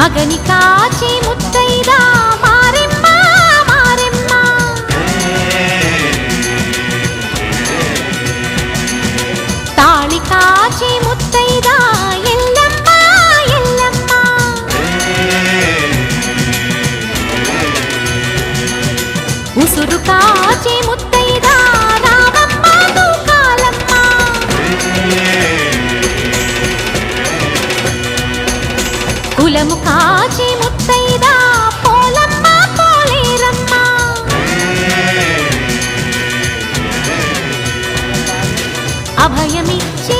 మగని కాచి ముత్తైదా మారెమ్మ మారెమ్మ. తాళి కాచి ముత్తైదా ఎల్లమ్మ ఎల్లమ్మ. ఉసురు కాచి ముత్తైదా కులము కాచి ముత్తైదా పోలమ్మ పోలేరమ్మ. అభయమిచ్చే